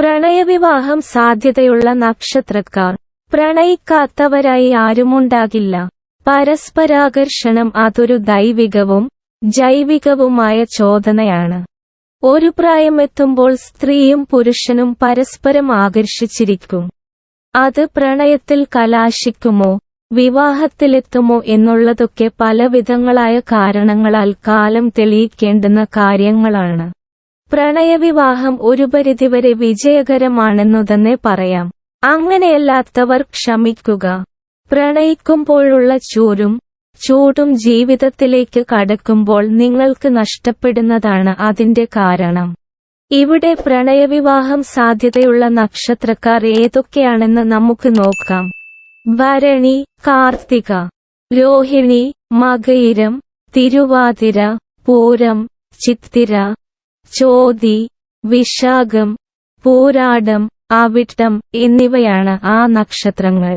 പ്രണയവിവാഹം സാധ്യതയുള്ള നക്ഷത്രക്കാർ. പ്രണയിക്കാത്തവരായി ആരുമുണ്ടാകില്ല. പരസ്പരാകർഷണം അതൊരു ദൈവികവും ജൈവികവുമായ ചോദനയാണ്. ഒരു പ്രായമെത്തുമ്പോൾ സ്ത്രീയും പുരുഷനും പരസ്പരം ആകർഷിച്ചിരിക്കും. അത് പ്രണയത്തിൽ കലാശിക്കുമോ വിവാഹത്തിലെത്തുമോ എന്നുള്ളതൊക്കെ പലവിധങ്ങളായ കാരണങ്ങളാൽ കാലം തെളിയിക്കേണ്ടുന്ന കാര്യങ്ങളാണ്. പ്രണയവിവാഹം ഒരു പരിധിവരെ വിജയകരമാണെന്നു തന്നെ പറയാം. അങ്ങനെയല്ലാത്തവർ ക്ഷമിക്കുക. പ്രണയിക്കുമ്പോഴുള്ള ചൂരും ചൂടും ജീവിതത്തിലേക്ക് കടക്കുമ്പോൾ നിങ്ങൾക്ക് നഷ്ടപ്പെടുന്നതാണ് അതിന്റെ കാരണം. ഇവിടെ പ്രണയവിവാഹം സാധ്യതയുള്ള നക്ഷത്രക്കാർ ഏതൊക്കെയാണെന്ന് നമുക്ക് നോക്കാം. ഭരണി കാർത്തിക രോഹിണി മകയിരം തിരുവാതിര പൂരം ചിത്തിര ചോതി വിശാഖം പോരാടം അവിട്ടം എന്നിവയാണ് ആ നക്ഷത്രങ്ങൾ.